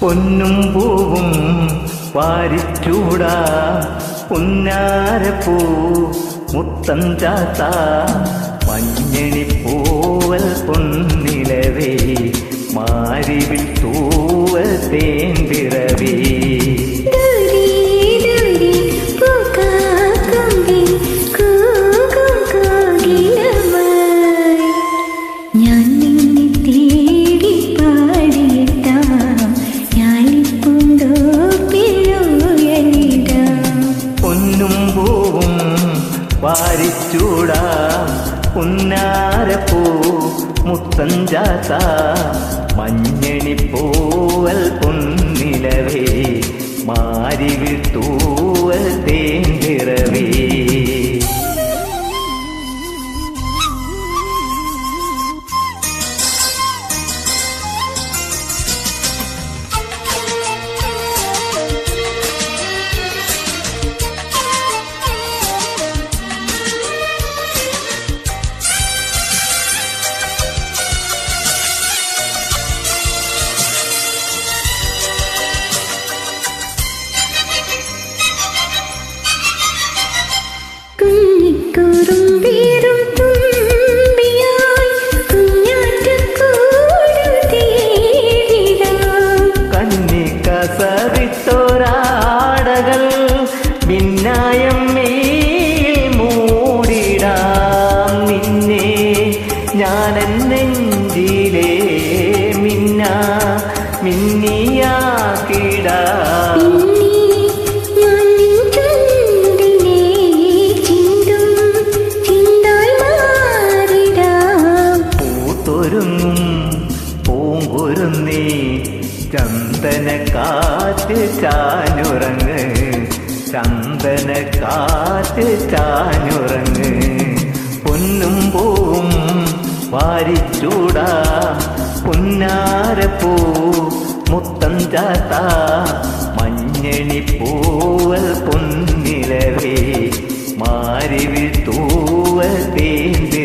പൊന്നും പൂവും വാരിച്ചൂടാ. പുന്നാരപ്പൂ മുത്തം ചാത്ത മഞ്ഞണി പൂവൽ പൊന്നിലവേ മാരിവിൽ തൂവൽ തേന്തിറവേ വാരിച്ചൂടാ ഉന്നാരപ്പൂ മുത്തം ചാത്ത. മഞ്ഞണി പൂവൽ പൊന്നിലവേ. മാരിവിൽ തൂവൽ തേന്തിറവേ മിന്നായം മേൽ മൂടിടാം നിന്നെ. ഞാൻ നെഞ്ചിലെ മിന്ന മിന്നിയാക്കിടാം. പൂത്തൊരുങ്ങും പൂങ്കുരുന്നേ ചന്ദന കാറ്റ് ചാഞ്ഞുറങ്ങ്. ചന്ദന കാറ്റ് ചാഞ്ഞുറങ്ങ്. പൊന്നും പൂവും വാരിച്ചൂടാ. പൊന്നാരപ്പൂ മുത്തം ചാത്ത മഞ്ഞണി പൂവൽ പൊന്നിലവേ. മാരിവിൽ തൂവൽ തേന്തിറവേ